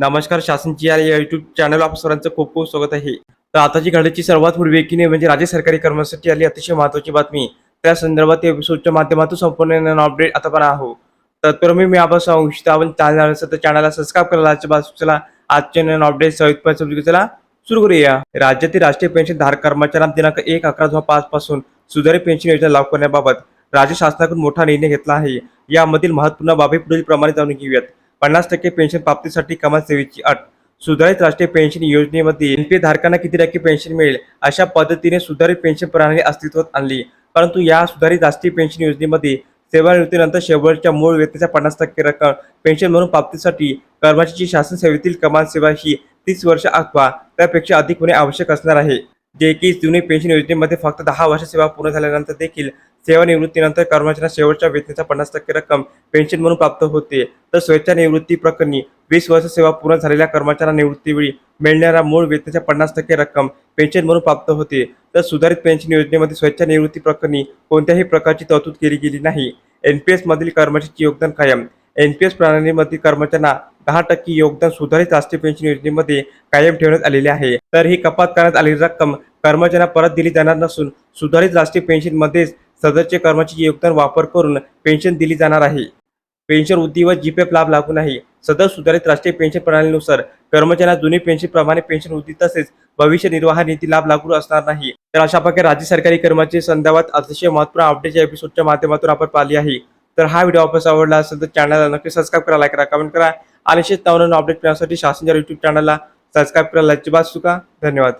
नमस्कार शासनची या YouTube channel आप सरांचं खूप खूप स्वागत आहे. तर आताची घडीची सर्वात पूर्वी वेकिनी म्हणजे राज्य सरकारी कर्मचारी आली अतिशय महत्वाची बातमी. त्या संदर्भात एपिसोडच्या माध्यमातून संपूर्ण अपडेट आता पण आहो. तत्पूर्वी मी आपण सांगू इच्छितो चॅनल असेल तर चॅनलला सबस्क्राईब करायला आजच्या बाजूला आजचे नवीन अपडेट सहित चला. सुरू करूया. राज्यातील राष्ट्रीय पेन्शन धारक कर्मचाऱ्यांना दिनांक एक अकरा दोन पाच पासून सुधारित पेन्शन योजना लागू करण्याबाबत राज्य शासनाकडून मोठा निर्णय घेतला आहे. यामधील महत्त्वपूर्ण बाबी पुढील प्रमाणे जाणून घेऊयात. पन्नास टक्के पेन्शन प्राप्तीसाठी कमाल सेवेची अट. सुधारित राष्ट्रीय पेन्शन योजनेमध्ये एनपीए धारकांना किती टक्के पेन्शन मिळेल अशा पद्धतीने सुधारित पेन्शन प्रणाली अस्तित्वात आणली. परंतु या सुधारित राष्ट्रीय पेन्शन योजनेमध्ये सेवानिवृत्तीनंतर शेवटच्या मूळ व्यक्तीच्या पन्नास टक्के रक्कम पेन्शन म्हणून प्राप्तीसाठी कर्मचारी शासन सेवेतील कमाल सेवा ही तीस वर्ष अथवा त्यापेक्षा अधिक होणे आवश्यक असणार आहे. जे की जुनी पेन्शन योजनेमध्ये फक्त दहा वर्ष सेवा पूर्ण झाल्यानंतर देखील सेवानिवृत्तीनंतर कर्मचाऱ्यांना शेवटच्या वेतनाच्या पन्नास टक्के रक्कम पेन्शन म्हणून प्राप्त होते. तर स्वेच्छा निवृत्ती प्रकरणी वीस वर्ष सेवा पूर्ण झालेल्या कर्मचाऱ्यांना निवृत्तीवेळी मिळणाऱ्या मूळ वेतनाच्या पन्नास टक्के रक्कम पेन्शन म्हणून प्राप्त होते. तर सुधारित पेन्शन योजनेमध्ये स्वेच्छा निवृत्ती प्रकरणी कोणत्याही प्रकारची तरतूद केली गेली नाही. एन पी एसमधील कर्मचाऱ्याचे योगदान कायम. एन पी एस प्रणालीमधील कर्मचाऱ्यांना दहा टक्के योगदान सुधारित राष्ट्रीय पेन्शन योजनेमध्ये कायम ठेवण्यात आलेले आहे. तर ही कपात करण्यात आलेली रक्कम कर्मचाऱ्यांना परत दिली जाणार नसून सुधारित राष्ट्रीय पेन्शनमध्येच सदरचे कर्मचारी योगदान वापर करून पेन्शन दिली जाणार आहे. पेन्शन वृद्धी व जीपीएफ लाभ लागू नाही. सदर सुधारित राष्ट्रीय पेन्शन प्रणालीनुसार कर्मचाऱ्यांना जुनी पेन्शनप्रमाणे पेन्शन वृद्धी तसेच भविष्य निर्वाह निधी लाभ लागू असणार नाही. तर अशा प्रकारे राज्य सरकारी कर्मचारी संदर्भात अतिशय महत्त्वपूर्ण अपडेटच्या एपिसोडच्या माध्यमातून आपण पाहिली आहे. तर हा व्हिडिओ आपल्यास आवडला असेल तर चॅनलला नक्की सबस्क्राईब करा लाईक करा कमेंट करा. आणि शेत नवनवीन अपडेट मिळण्यासाठी शासनच्या युट्यूब चॅनलला सबस्क्राईब करायला अजिबात चुका धन्यवाद.